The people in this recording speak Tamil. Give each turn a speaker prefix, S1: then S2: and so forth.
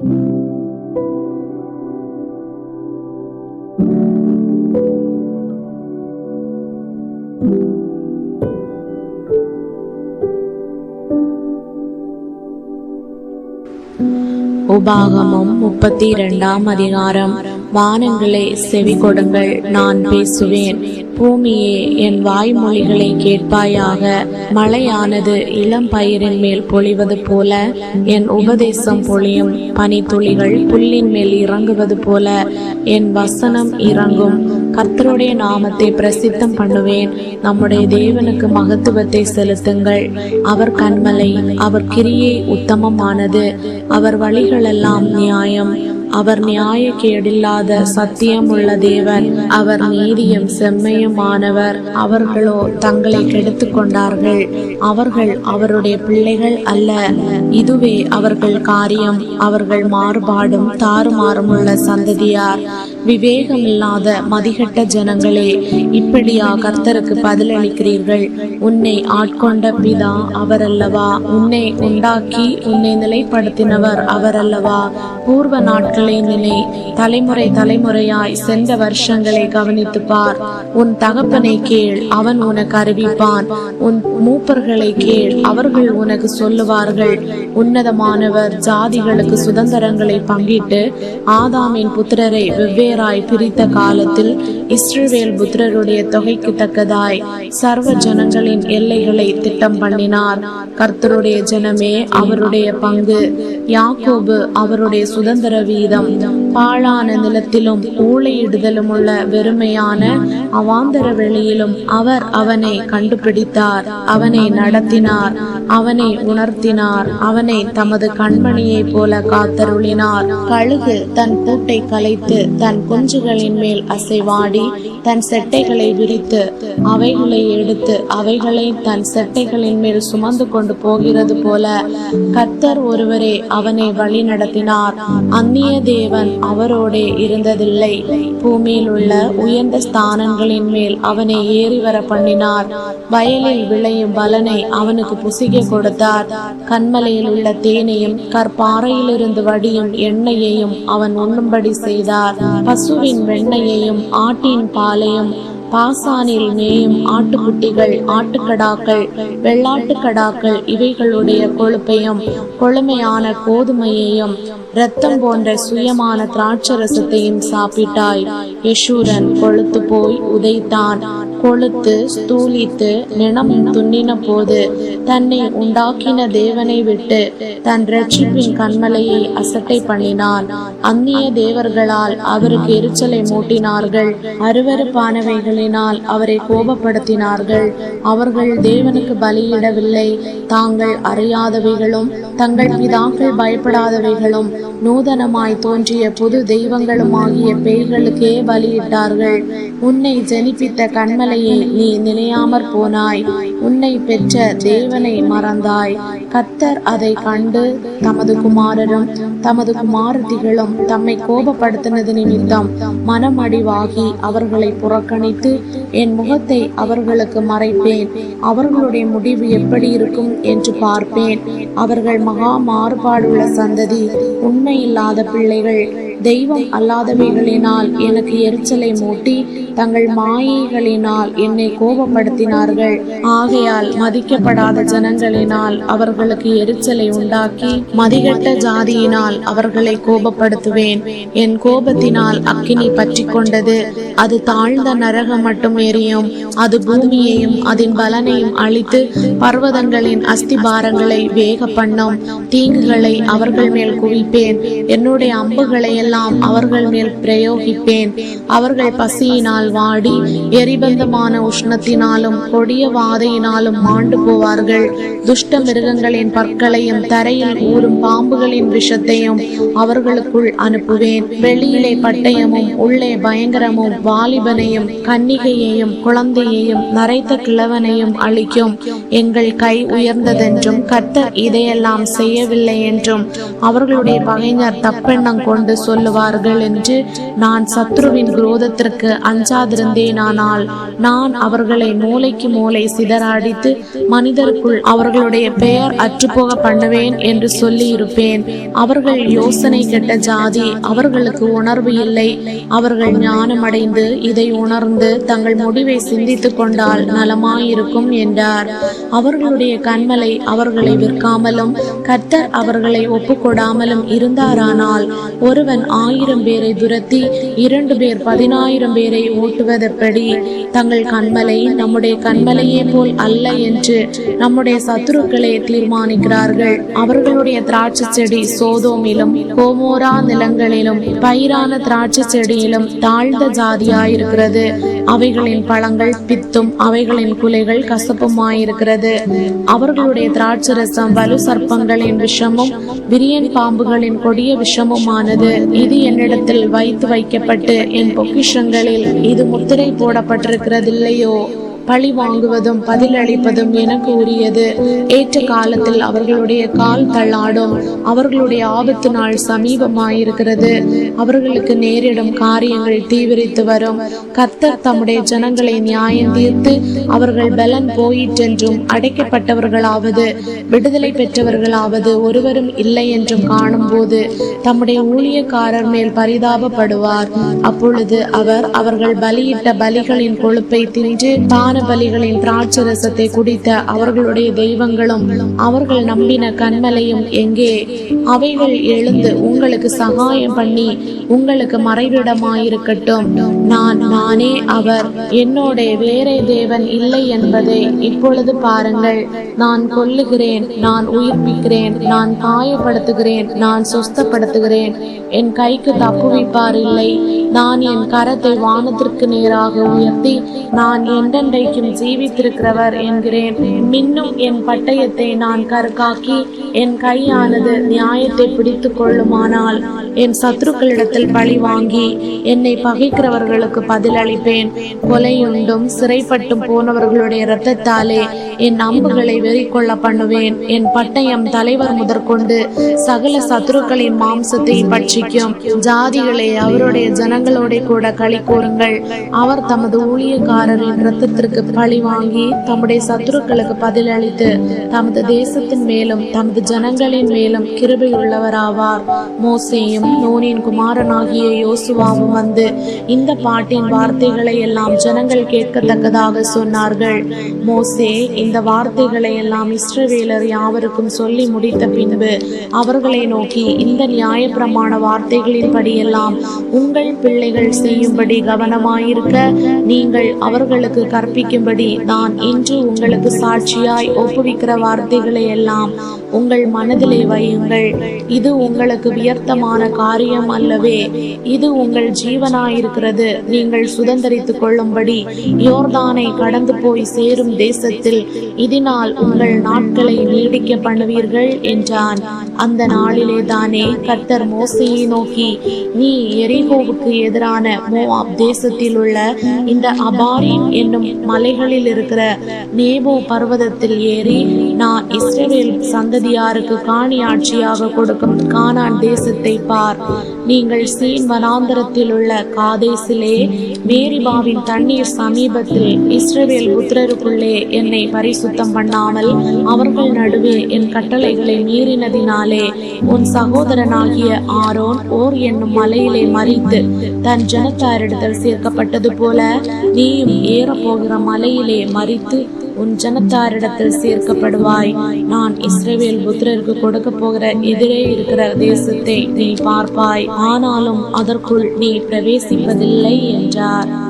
S1: Thank you. உபாகமம் முப்பத்தி இரண்டாம் அதிகாரம். வானங்களே செவி கொடுங்கள் நான் பேசுவேன். பூமியே என் வாய்மொழிகளை கேட்பாயாக. மழையானது இளம் பயிரின் மேல் பொழிவது போல என் உபதேசம் பொழியும். பனித்துளிகள் புல்லின் மேல் இறங்குவது போல என் வசனம் இறங்கும். கர்த்தருடைய நாமத்தை பிரசித்தம் பண்ணுவேன். நம்முடைய தேவனுக்கு மகத்துவத்தை செலுத்துங்கள். அவர் கண்மலை அவர் கிரியை உத்தமமானது. அவர் வழிகளெல்லாம் நியாயம். அவர் நியாய கேடில்லாத சத்தியம் உள்ள தேவன். அவர் நீதியும் செம்மையுமானவர். அவர்களோ தங்களை கெடுத்துக் கொண்டார்கள் அவர்கள் அவருடைய பிள்ளைகள் அல்ல. இதுவே அவர்கள் காரியம். அவர்கள் மாறுபாடும் தாறுமாறும் உள்ள சந்ததியார். விவேகமில்லாத மதிகட்ட ஜனங்களே இப்படியா கர்த்தருக்கு பதிலளிக்கிறீர்கள்? உன்னை ஆட்கொண்ட பிதா அவரல்லவா? உன்னை உண்டாக்கி உன்னை நிலைப்படுத்தினவர் அவரல்லவா? பூர்வ நாட்களை நினை தலைமுறை தலைமுறையாய் சென்ற வருஷங்களை கவனித்து பார் உன் தகப்பனை கேள் அவன் உனக்கு அறிவிப்பான். உன் மூப்பர்கள் கேள். அவர்கள் உனக்கு சொல்லுவார்கள். உன்னதமானவர் ஜாதிகளுக்கு சுதந்திரங்களை பங்கிட்டு ஆதாமின் புத்திரரை வெவ்வேறாய் பிரித்த காலத்தில் இஸ்ரேல் புத்திரருடைய தொகைக்கு தக்கதாய் சர்வ ஜனங்களின் எல்லைகளை திட்டம் பண்ணினார். கர்த்தருடைய ஜனமே அவருடைய பங்கு. யாக்கோபு அவருடைய சுதந்திர வீதம். பாழான நிலத்திலும் ஊழையிடுதலும் உள்ள வெறுமையான அவாந்தர வெளியிலும் அவர் அவனை கண்டுபிடித்தார். அவனை நடத்தினார். அவனை உணர்த்தினார். அவனை தமது கண்மணியைப் போல காத்தருளினார். கழுகு தன் கூட்டை கலைத்து தன் குஞ்சுகளின் மேல் அசைவாடி தன் செட்டைகளை விரித்து அவைகளை எடுத்து அவைகளை தன் செட்டைகளின் மேல் சுமந்து கொண்டு போகிறது போல கத்தர் ஒருவரே அவனை வழி நடத்தினார். அந்நிய தேவன் அவரோடே இருந்ததில்லை. பூமியில் உள்ள உயர்ந்த ஸ்தானங்களின் மேல் அவனை ஏறி வர பண்ணினார். வயலில் விளையும் பலனை அவனுக்கு புசிக்க கொடுத்தார். கண்மலையில் உள்ள தேனையும் கற்பாறையிலிருந்து வடியும் எண்ணெயையும் அவன் உண்ணும்படி செய்தார். பசுவின் வெண்ணையையும் ஆட்டின் பாலையும் பாசானில் மேயும் ஆட்டுக்குட்டிகள் ஆட்டுக்கடாக்கள் வெள்ளாட்டுக்கடாக்கள் இவைகளுடைய கொழுப்பையும் கொழுமையான கோதுமையையும் இரத்தம் போன்ற சுயமான திராட்சரசத்தையும் சாப்பிட்டாய். யசூரன் கொழுத்து போய் உதைத்தான். கொளுத்து ஸ்தூலித்து நினம் துண்ணின போது தன்னை உண்டாக்கின தேவனை விட்டு தன் ரட்சிப்பின் கண்மலையை அசட்டை பண்ணினான். அந்நிய தேவர்களால் அவருக்கு எரிச்சலை மூட்டினார்கள். அருவறுப்பானவைகளினால் அவரை கோபப்படுத்தினார்கள். அவர்கள் தேவனுக்கு பலியிடவில்லை. தாங்கள் அறியாதவைகளும் தங்கள் பிதாக்கள் பயப்படாதவைகளும் நூதனமாய் தோன்றிய புது தெய்வங்களும் ஆகிய பேய்களுக்கே பலியிட்டார்கள். உன்னை ஜெனிப்பித்த கண்மலை கண்மலையை நீ நினையாமற் போனாய். உன்னை பெற்ற தேவனை மறந்தாய். கத்தர் அதை கண்டு தமது குமாரரும் தமது குமாரதிகளும் தம்மை கோபப்படுத்தினது நிமித்தம் மனமடிவாகி அவர்களை புறக்கணித்து என் முகத்தை அவர்களுக்கு மறைப்பேன். அவர்களுடைய முடிவு எப்படி இருக்கும் என்று பார்ப்பேன். அவர்கள் மகா மாறுபாடுள்ள சந்ததி உண்மையில்லாத பிள்ளைகள். தெய்வம் அல்லாதவைகளினால் எனக்கு எரிச்சலை மூட்டி தங்கள் மாயைகளினால் என்னை கோபப்படுத்தினார்கள். ஆகையால் மதிக்கப்படாத ஜனங்களினால் அவர்களுக்கு எரிச்சலை உண்டாக்கி மதிகட்ட ஜாதியினால் அவர்களை கோபப்படுத்துவேன். என் கோபத்தினால் அக்கினி பற்றி கொண்டது. அது தாழ்ந்த நரகம் மட்டும் எரியும். அது பூமியையும் அதன் பலனையும் அழித்து பர்வதங்களின் அஸ்திபாரங்களை வேக பண்ணும். தீங்குகளை அவர்கள் மேல் குவிப்பேன். என்னுடைய அம்புகளை எல்லாம் அவர்கள் மேல் பிரயோகிப்பேன். அவர்கள் பசியினால் வாடி எரிபந்தமான உஷ்ணத்தினாலும் கொடிய வாதையினாலும் மாண்டு போவார்கள். துஷ்ட மிருகங்களின் பற்களையும் தரையில் ஊறும் பாம்புகளின் விஷத்தையும் அவர்களுக்குள் அனுப்புவேன். வெளியிலே பட்டயமும் உள்ளே பயங்கரமும் வாலிபனையும் கன்னிகையையும் குழந்தையையும் நரைத்த கிழவனையும் அளிக்கும் எங்கள் கை உயர்ந்ததென்றும் கர்த்தர் இதையெல்லாம் செய்யவில்லை என்றும் அவர்களுடைய பகைஞர் தப்பெண்ணம் கொண்டு சொல்லுவார்கள் என்று நான் சத்ருவின் குரோதத்திற்கு அஞ்சாதிருந்தேனானால் நான் அவர்களை மூளைக்கு மூளை சிதறாடித்து மனிதருக்குள் அவர்களுடைய பெயர் அற்றுப்போக பண்ணுவேன் என்று சொல்லி இருப்பேன் அவர்கள் யோசனை கெட்ட ஜாதி அவர்களுக்கு உணர்வு இல்லை. அவர்கள் ஞானமடைந்து இதை உணர்ந்து தங்கள் முடிவை சிந்தித்துக் கொண்டால் நலமாயிருக்கும் என்றார். அவர்களுடைய கண்மலை அவர்களை விற்காமலும் கர்த்தர் அவர்களை ஒப்புக்கொடாமலும் இருந்தாரானால் ஒருவன் ஆயிரம் பேரை துரத்தி இரண்டு பேர் பதினாயிரம் பேரை ஓட்டுவதெப்படி? தங்கள் கண்மலை நம்முடைய கண்மலையே போல் அல்ல என்று நம்முடைய சத்துருக்களே தீர்மானிக்கிறார்கள். அவர்களுடைய திராட்சை செடி சோதோமிலும் கோமோரா நிலங்களிலும் பயிரான திராட்சை செடியிலும் தாழ்ந்த ஜாதியாயிருக்கிறது. அவைகளின் பழங்கள் பித்தும் அவைகளின் குலைகள் கசப்புமாயிருக்கிறது. அவர்களுடைய திராட்சரசம் வலு சர்ப்பங்களின் விஷமும் விரியன் பாம்புகளின் கொடிய விஷமுமானது. இது என்னிடத்தில் வைத்து வைக்கப்பட்டு என் பொக்கிஷங்களில் இது முத்திரை போடப்பட்டிருக்கிறதில்லையோ? பழி வாங்குவதும் பதிலளிப்பதும் எனக்கு உரியது. ஏற்ற காலத்தில் அவர்களுடைய கால் தள்ளாடும். அவர்களுடைய ஆபத்து நாள் சமீபமாயிருக்கிறது. அவர்களுக்கு நேரிடும் காரியங்கள் தீவிரித்து வரும். கர்த்தர் தம்முடைய ஜனங்களை நியாயம் தீர்த்து அவர்கள் பலன் போயிற்றென்றும் அடைக்கப்பட்டவர்களாவது விடுதலை பெற்றவர்களாவது ஒருவரும் இல்லை என்றும் காணும் போது தம்முடைய ஊழியக்காரர் மேல் பரிதாபப்படுவார். அப்பொழுது அவர் அவர்கள் பலியிட்ட பலிகளின் கொழுப்பை தின்று தான பலிகளின் திராட்சரசத்தை குடித்த அவர்களுடைய தெய்வங்களும் அவர்கள் நம்பின கண்மலையும் எங்கே? அவைகள் எழுந்து உங்களுக்கு சகாயம் பண்ணி உங்களுக்கு மறைவிடமாயிருக்கட்டும். நான் நானே அவர். என்னோட வேறே தேவன் இல்லை என்பதை இப்பொழுது பாருங்கள். நான் கொல்லுகிறேன் நான் உயிர்ப்பிக்கிறேன் நான் காயப்படுத்துகிறேன் நான் சுஸ்தப்படுத்துகிறேன். என் கைக்கு தப்புவிப்பார் இல்லை. நான் என் கரத்தை வானத்திற்கு நேராக உயர்த்தி நான் வரைக்கும் ஜீவித்திருக்கிறவர் என்கிறேன். மின்னும் என் பட்டயத்தை நான் கருக்காக்கி என் கையானது நியாயத்தை பிடித்து கொள்ளுமானால் என் சத்துருக்களிடத்தில் பழி வாங்கி என்னை பகைக்கிறவர்களுக்கு பதிலளிப்பேன். கொலையுண்டும் சிறைப்பட்டும் போனவர்களுடைய இரத்தத்தாலே என் அம்புகளை வெறிக்கொள்ள பண்ணுவேன். என் பட்டயம் தலைவர் முதற்கொண்டு சகல சத்துருக்களின் மாம்சத்தை பட்சிக்கும். ஜாதிகளை அவருடைய ஜனங்களோட கூட களி கூறுங்கள். அவர் தமது ஊழியக்காரரின் இரத்தத்திற்கு பழி வாங்கி தம்முடைய சத்துருக்களுக்கு பதிலளித்து தமது தேசத்தின் மேலும் தமது ஜனங்களின் மேலும் கிருபை உள்ளவராவார் மோசேயும் நோனின் குமாரனாகிய யோசுவாவும் வந்து இந்த பாட்டின் வார்த்தைகளை எல்லாம் ஜனங்கள் கேட்கத்தக்கதாக சொன்னார்கள். மோசே இந்த வார்த்தைகளை எல்லாம் இஸ்ரவேலர் யாவருக்கும் சொல்லி முடித்த பின்பு அவர்களை நோக்கி இந்த நியாயப்பிரமாண வார்த்தைகளின்படியெல்லாம் உங்கள் பிள்ளைகள் செய்யும்படி கவனமாயிருக்க நீங்கள் அவர்களுக்கு கற்பிக்க வைக்கும்படி நான் இன்று உங்களுக்கு சாட்சியாய் ஒப்புவிக்கிற வார்த்தைகளை எல்லாம் உங்கள் மனதிலே வையுங்கள். இது உங்களுக்கு வியர்த்தமான காரியம் அல்லவே இது உங்கள் ஜீவனாயிருக்கிறது. நீங்கள் சுதந்திரித்துக் கொள்ளும்படி யோர்தானை கடந்து போய் சேரும் தேசத்தில் இதனால் உங்கள் நாட்களை நீடிக்க பண்ணுவீர்கள் என்றான். அந்த நாளிலே தானே கர்த்தர் மோசையை நோக்கி நீ எரிகோவுக்கு எதிரான மோவாப் தேசத்தில் உள்ள இந்த அபாரின் என்னும் மலைகளில் இருக்கிற நேபோ பர்வதத்தில் ஏறி நான் இஸ்ரேல் சந்ததியாருக்கு காணியாட்சியாக கொடுக்கும் கானான் தேசத்தை பார். நீங்கள் சீன் வனாந்தரத்தில் உள்ள காதேசிலே மேரிபாவின் தண்ணீர் சமீபத்தில் இஸ்ரேல் புத்திரருக்குள்ளே என்னை பரிசுத்தம் பண்ணாமல் அவர்கள் நடுவே என் கட்டளைகளை மீறினதினாலே உன் சகோதரனாகிய ஆரோன் ஓர் என்னும் மலையிலே மறித்து தன் ஜனத்தாரிடத்தில் சேர்க்கப்பட்டது போல நீயும் ஏறப்போகிற மலையிலே மறித்து உன் ஜனத்தாரிடத்தில் சேர்க்கப்படுவாய். நான் இஸ்ரேவேல் புத்திரருக்கு கொடுக்க போகிற எதிரே இருக்கிற தேசத்தை நீ பார்ப்பாய். ஆனாலும் அதற்குள் நீ பிரவேசிப்பதில்லை என்றார்.